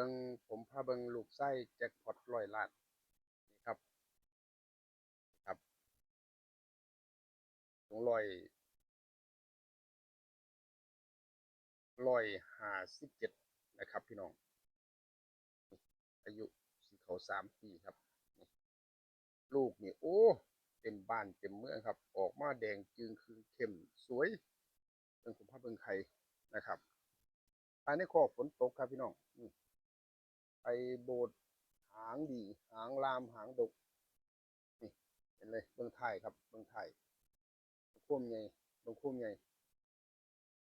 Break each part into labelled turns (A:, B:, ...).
A: บิงผมพาเบิงลูกไส้แจ็คพอตร้อยล้านนี่ครับ ครับสองร้อยร้อยห้าสิบเจ็ดนะครับพี่น้อง อายุสิเขาสามปีครับ ลูกนี่โอ้เต็มบ้านเต็มเมืองครับ ออกมาแดงจึงคือเข้มสวยเบิงผมพาเบิงไข่นะครับภายในคอฝนตกครับพี่น้อง ไปโบดหางดีหางลามหางดกนี่เห็นเลยเบิ่งไทยครับเบิ่งไทยเบิ่งคุ้มใหญ่เบิ่งคุ้มใหญ่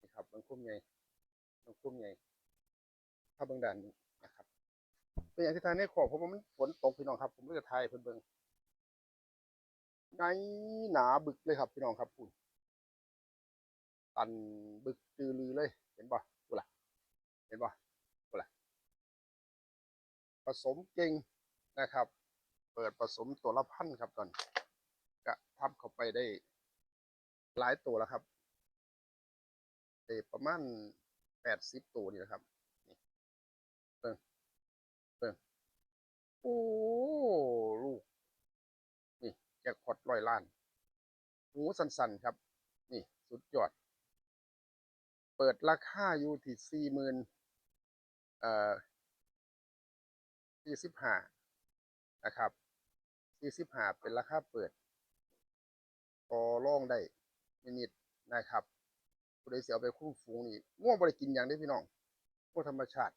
A: นี่ครับเบิ่งคุ้มใหญ่เบิ่งคุ้มใหญ่ถ้าเบิ่งด่านนี้นะครับเป็นอย่างที่ทายในขอบเพราะว่ามันฝนตกพี่น้องครับ ผมเลยจะทายเพิ่นเบิ่งในหนาบึกเลยครับพี่น้องครับคุณตันบึกจือลือเลย เห็นป่ะกูล่ะเห็นป่ะกูล่ะ ผสมเก่งนะครับ เปิดผสมตัวละพันครับตอนก็ทับเข้าไปได้หลายตัวแล้วครับเประมาณแปดสิบตัวนี่นะครับนี่เบิ่งเบิ่งโอ้ลูก นี่แจ็คพอตร้อยล้านหูสันๆครับ นี่สุดยอด เปิดราคาอยู่ที่สี่หมื่นเอ่อ สี่สิบห้านะครับสี่สิบห้าเป็นราคาเปิดต่อรองได้นิดนะครับผู้ใดเสียเอาไปคุ้มฝูงนี่ง่วงบริกินอย่างได้พี่น้องง่วงธรรมชาติ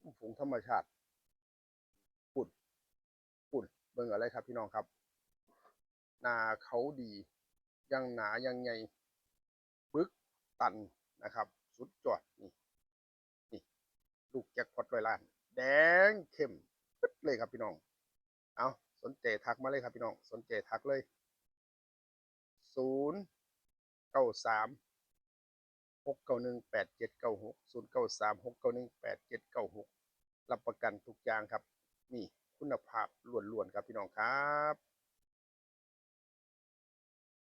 A: คุ้มฝูงธรรมชาติปุ่นปุ่นเบิ่งอะไรครับพี่น้องครับนาเขาดียังหนายังไงบึกตันนะครับ สุดยอดนี่นี่ลูกแจ็คพอตร้อยล้าน แดงเข้ม ปึ๊ดเลยครับพี่น้อง เอาสนใจทักมาเลยครับพี่น้อง สนใจทักเลยศูนย์เก้าสามหกเก้าหนึ่งแปดเจ็ดเก้าหกศูนย์เก้าสามหกเก้าหนึ่งแปดเจ็ดเก้าหกรับประกันทุกอย่างครับ นี่คุณภาพล้วนๆครับพี่น้องครับ